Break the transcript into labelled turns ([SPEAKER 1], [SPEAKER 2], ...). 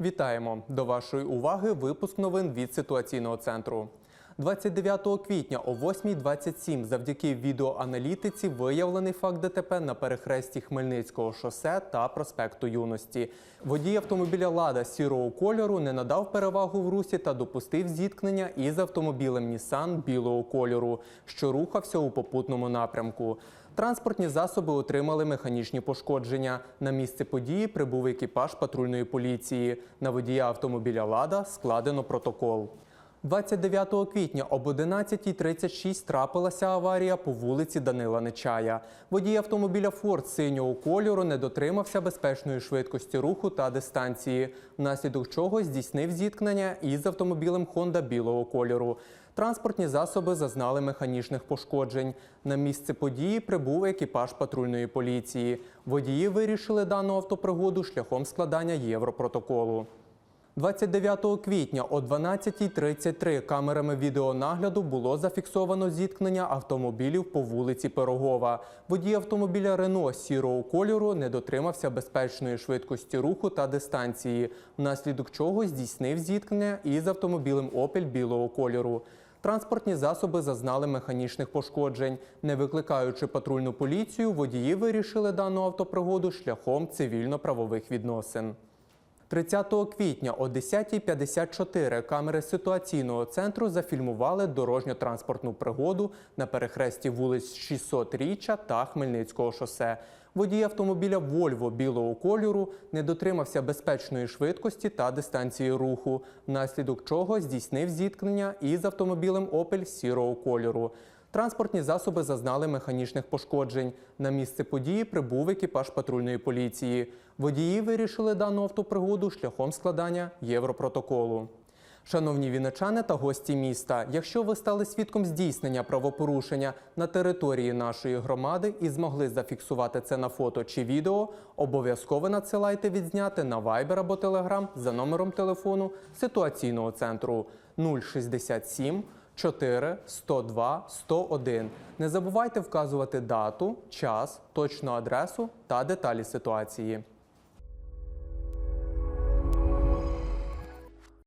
[SPEAKER 1] Вітаємо до вашої уваги. Випуск новин від ситуаційного центру. 29 квітня о 8.27 завдяки відеоаналітиці виявлений факт ДТП на перехресті Хмельницького шосе та проспекту Юності. Водій автомобіля Лада сірого кольору не надав перевагу в русі та допустив зіткнення із автомобілем Нісан білого кольору, що рухався у попутному напрямку. Транспортні засоби отримали механічні пошкодження. На місце події прибув екіпаж патрульної поліції. На водія автомобіля Лада складено протокол. 29 квітня об 11.36 трапилася аварія по вулиці Данила Нечая. Водій автомобіля Форд синього кольору не дотримався безпечної швидкості руху та дистанції, внаслідок чого здійснив зіткнення із автомобілем Honda білого кольору. Транспортні засоби зазнали механічних пошкоджень. На місце події прибув екіпаж патрульної поліції. Водії вирішили дану автопригоду шляхом складання європротоколу. 29 квітня о 12.33 камерами відеонагляду було зафіксовано зіткнення автомобілів по вулиці Пирогова. Водій автомобіля Рено сірого кольору не дотримався безпечної швидкості руху та дистанції, внаслідок чого здійснив зіткнення із автомобілем Опель білого кольору. Транспортні засоби зазнали механічних пошкоджень. Не викликаючи патрульну поліцію, водії вирішили дану автопригоду шляхом цивільно-правових відносин. 30 квітня о 10.54 камери ситуаційного центру зафільмували дорожньо-транспортну пригоду на перехресті вулиць 600 Річчя та Хмельницького шосе. Водій автомобіля Вольво білого кольору не дотримався безпечної швидкості та дистанції руху, внаслідок чого здійснив зіткнення із автомобілем Опель сірого кольору. Транспортні засоби зазнали механічних пошкоджень. На місце події прибув екіпаж патрульної поліції. Водії вирішили дану автопригоду шляхом складання європротоколу. Шановні віничани та гості міста, якщо ви стали свідком здійснення правопорушення на території нашої громади і змогли зафіксувати це на фото чи відео, обов'язково надсилайте відзняти на Viber або Telegram за номером телефону ситуаційного центру 067 4 102 101. Не забувайте вказувати дату, час, точну адресу та деталі ситуації.